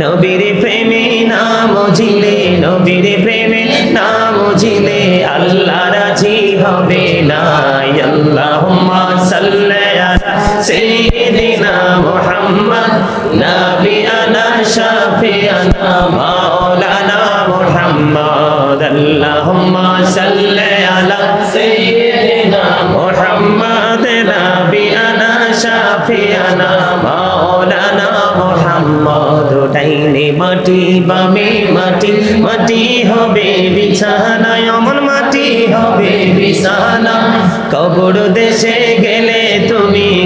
নবীর প্রেমে নাম জিলে, নবীর প্রেমে না জিলে, আল্লাহ রাজি হবে না আল্লাহুম্মা সাল্লি আলা সাইয়্যিদিনা মুহাম্মদ নাবিয়ানা শাফিয়ানা মাওলানা মুহাম্মদ, আল্লাহুম্মা সাল্লি আলা সাইয়্যিদিনা মুহাম্মদ, নাবিয়ানা শাফিয়ানা মাওলানা মুহাম্মদ ডাইনে মাটি বামে মাটি মাটি হবে বিছানা অমন মাটি হবে বিছানা। কবর দেশে গেলে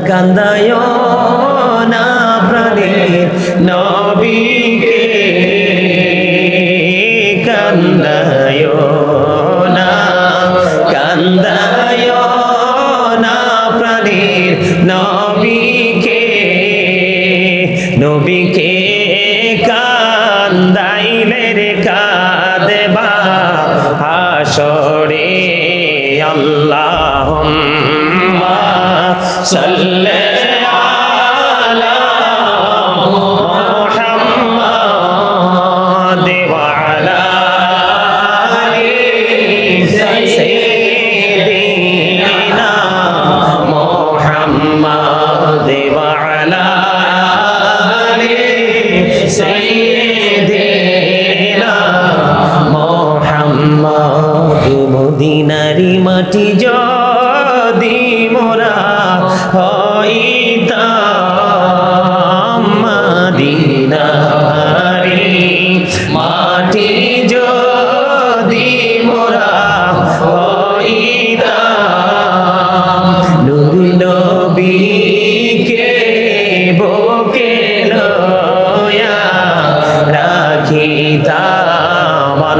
কান্দায় না প্রাণীর নবীকে কান্দায় না কান্দায় না প্রাণীর নবীকে নবীকে কান্দাইলে রে কাদেবা হাসরে আল্লাহুম্মা সাল্লি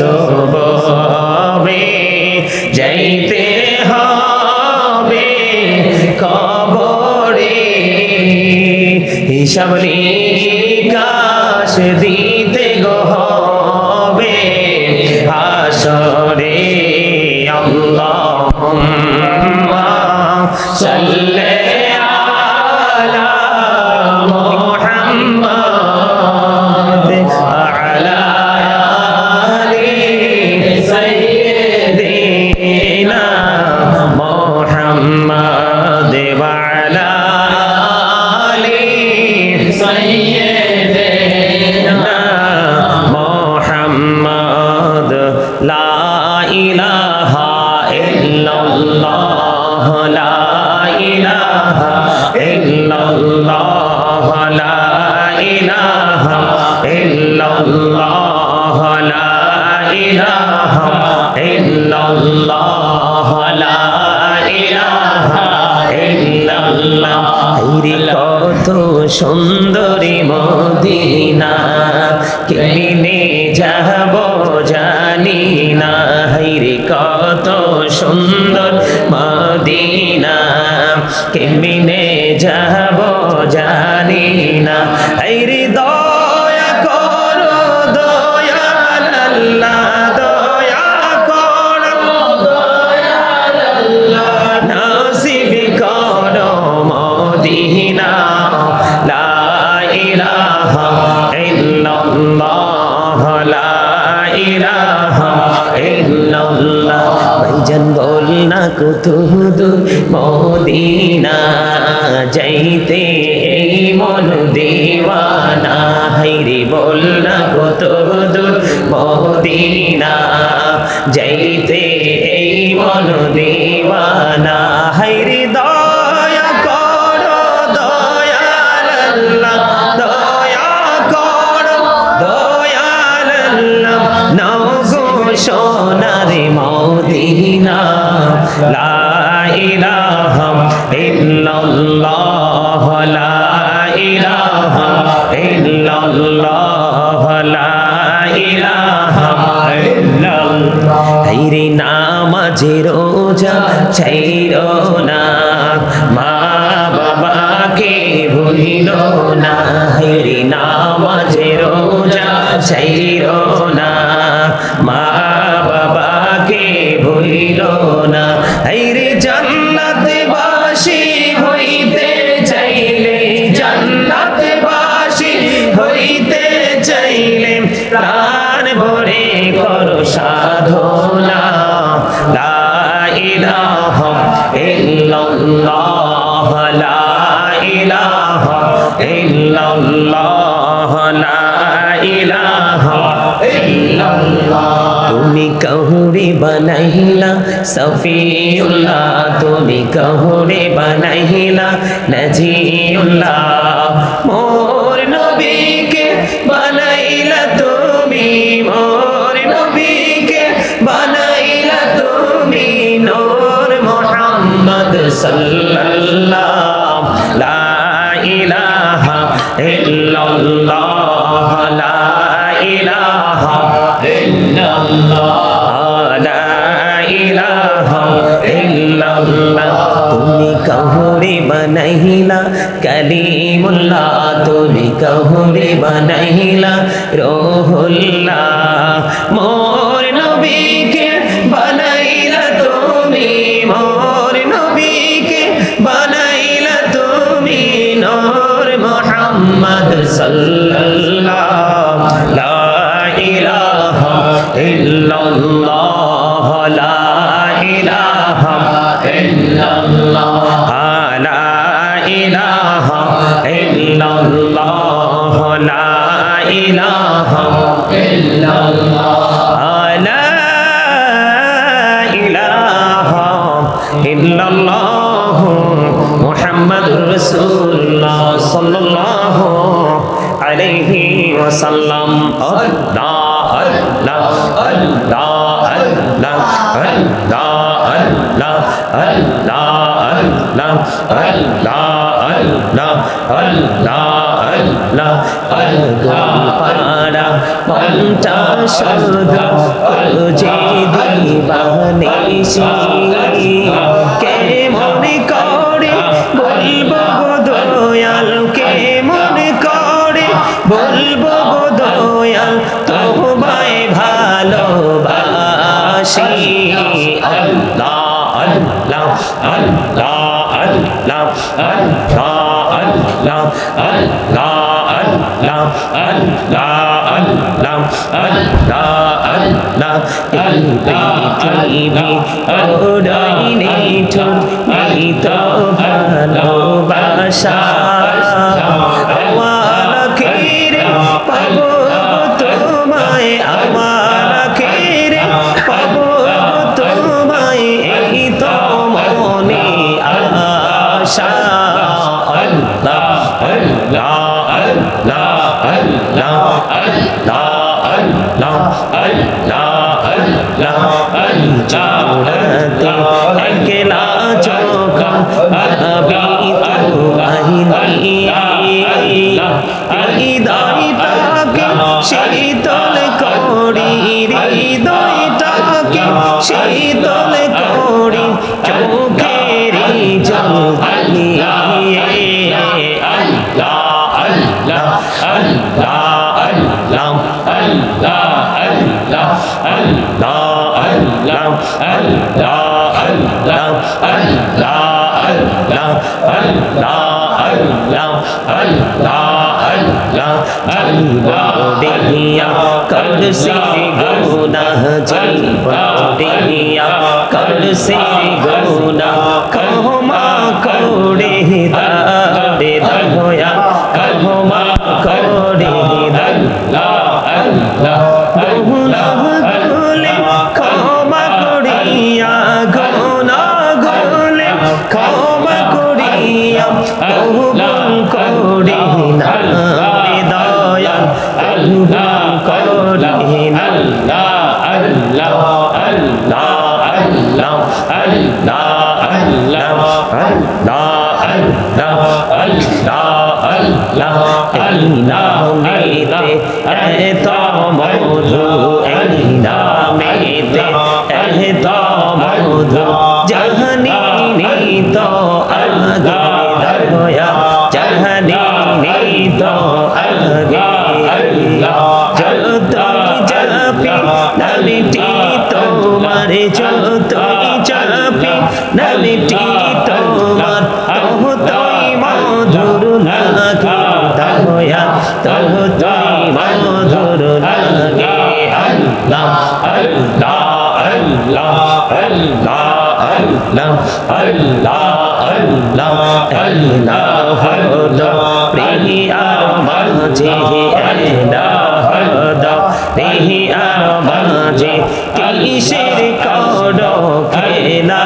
আইসো যাইতে হবে কবরে। হিসাব নিকাশ সুন্দরী মদিনা, কেমনে যাব জানি না। হাইরে কত সুন্দর মদিনা, কেমনে যাব জানি না। হাইরে দয়া করো দয়াল আল্লাহ মদিনা। ভাইজান বল না কত দূর মদিনা যাইতে এই মন দেওয়ানা, হাইরে বল না কত দূর মদিনা যাইতে এই মন দেওয়ানা হাইরে নামাজে রোজা ছাইরো না। মা বাবাকে ভুলিল না। হাইরে নামাজে রোজা ছাইরো না। إله إلا الله لا إله إلا الله لا إله إلا الله তুমি কহুরে বানাইলা সফিউল্লাহ তুমি কহুরে বানাইলা নজিউল্লাহ মোর মুহাম্মদ সাল্লাল্লাহ, লা ইলাহা ইল্লাল্লাহ, লা ইলাহা ইল্লাল্লাহ, লা ইলাহা ইল্লাল্লাহ। তুমি কহুরে বানাইলা, কলিমুল্লাহ। তুমি কহুরে বানাইলা, রোহুল্লাহ মোর الله محمد رسول الله صلى الله আল্লাহ আল্লাহ আল্লাহ আল্লাহ আল্লাহ আল্লাহ আল্লাহ আল্লাহ আল্লাহ আল্লাহ আল্লাহ পাড়া পঞ্চা শব্দ যে দিবানিসি কে ভালোবাসি شاء الله الله الله الله الله الله الله শীতল করি হৃদয়টাকে শীতল করি চোখে শীতল করি চোখের জল দিয়ে আল্লাহ আল্লাহ আল্লাহ আল্লাহ আল্লাহ আল্লাহ আল্লাহ আল্লাহ আল্লাহ আল্লাহ আল্লাহ আল্লাহ দেহিয়া কল সে গুনাহ চল দেহিয়া কল সে গুনাহ কহো আল্লাহ আল্লাহ আল্লাহ আল্লাহ আল্লাহ আল্লাহ আল্লাহ جہنی تو اللہ দয়া জাহানি নিত আগে। যতই চাপি নামিটি তোমার, যতই চাপি নামিটি তোমার তহতই মধুর লাগে দয়া তহতই মধুর লাগে আল্লাহ। আল্লাহ আল্লাহ আল্লাহ আল্লাহ আল্লাহ। মাঝে কিসের খেলা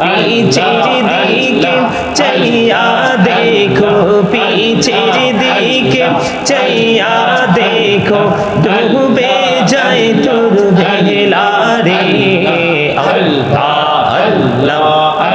পিছের দিকে চাইয়া দেখো পিছের দিকে চাইয়া দেখো ডুবে যায় তোর ভেলা রে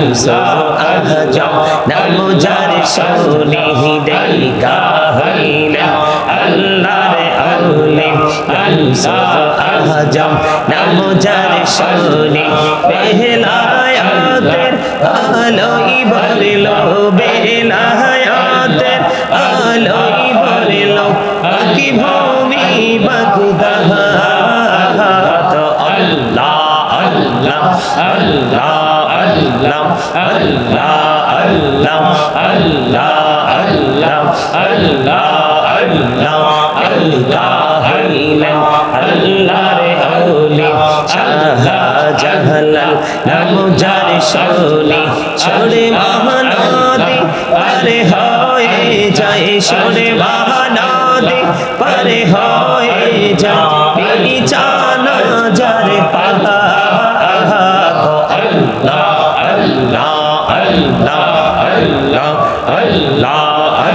شمس أهجم نمو جار شونه ديكا هيلا الله أولي شمس أهجم نمو جار شونه بهلا يادر آلوي برلو بهلا يادر آلوي برلو أكي بھومي بغدها الله الله الله আল্লাহ আল্লাহ আল্লাহ আল্লাহ আল্লাহ আল্লাহ আল্লাহ আল্লাহ আল্লাহ আল্লাহ আল্লাহর আউলি শাহ জাহালাল নাম যার শৌলি ছড়ে মহানদী পারে হয়ে যায় সরে মহানদী পারে হয়ে যায় বিছানা যার